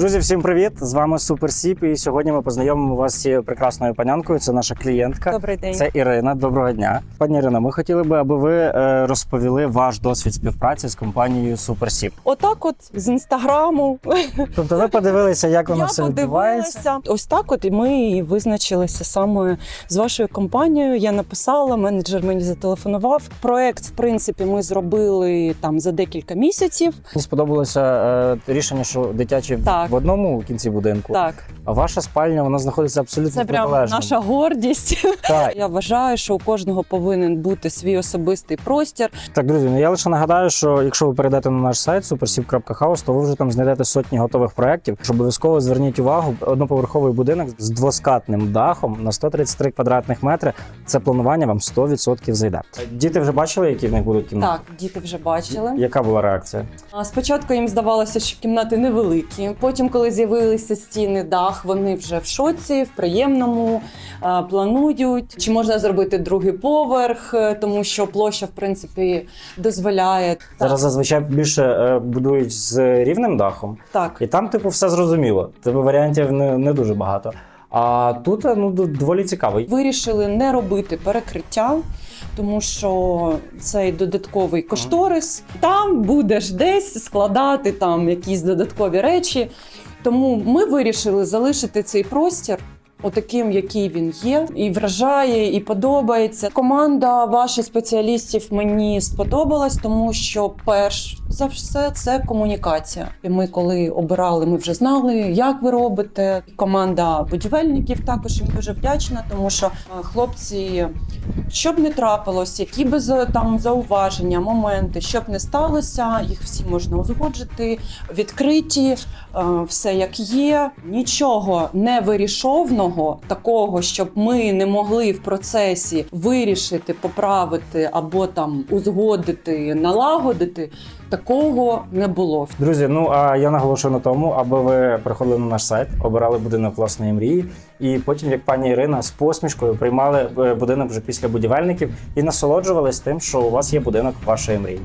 Друзі, всім привіт! З вами Супер Сіп. І сьогодні ми познайомимо вас з цією прекрасною панянкою. Це наша клієнтка. Добрий день. Це Ірина. Доброго дня. Пані Ірина, ми хотіли би, аби ви е, розповіли ваш досвід співпраці з компанією Супер Сіп. Отак, от з інстаграму Тобто, ви подивилися, як воно я все відбувається. подивилася. Ось так, от і ми визначилися саме з вашою компанією. Я написала, менеджер мені зателефонував. Проект, в принципі, ми зробили там за декілька місяців. Мені сподобалося е, рішення, що дитячі Так. В одному кінці будинку, Так, а ваша спальня вона знаходиться абсолютно це прям наша гордість. Так. Я вважаю, що у кожного повинен бути свій особистий простір. Так, друзі, ну я лише нагадаю, що якщо ви перейдете на наш сайт supersip.house, то ви вже там знайдете сотні готових проєктів. Обов'язково зверніть увагу, одноповерховий будинок з двоскатним дахом на 133 квадратних метри. Це планування вам 100% зайде. Діти вже бачили, які в них будуть кімнати? Так, діти вже бачили. Яка була реакція? Спочатку їм здавалося, що кімнати невеликі. Потім, коли з'явилися стіни, дах, вони вже в шоці, в приємному е, планують. Чи можна зробити другий поверх, е, тому що площа, в принципі, дозволяє. Зараз зазвичай більше е, будують з рівним дахом, Так, і там, типу, все зрозуміло. Типу варіантів не, не дуже багато. А тут е, ну доволі цікаво. вирішили не робити перекриття. Тому що цей додатковий кошторис там будеш десь складати там якісь додаткові речі. Тому ми вирішили залишити цей простір. Отаким, який він є, і вражає, і подобається. Команда ваших спеціалістів мені сподобалась, тому що перш за все це комунікація. І ми, коли обирали, ми вже знали, як ви робите. Команда будівельників також їм дуже вдячна, тому що е, хлопці, щоб не трапилось, які би там зауваження, моменти, щоб не сталося, їх всі можна узгоджити, відкриті, е, все як є. Нічого не вирішовного, такого, щоб ми не могли в процесі вирішити, поправити або там узгодити, налагодити. Такого не було. Друзі, ну а я наголошую на тому, аби ви приходили на наш сайт, обирали будинок власної мрії, і потім, як пані Ірина, з посмішкою приймали е, будинок вже після будівельників і насолоджувались тим, що у вас є будинок вашої мрії.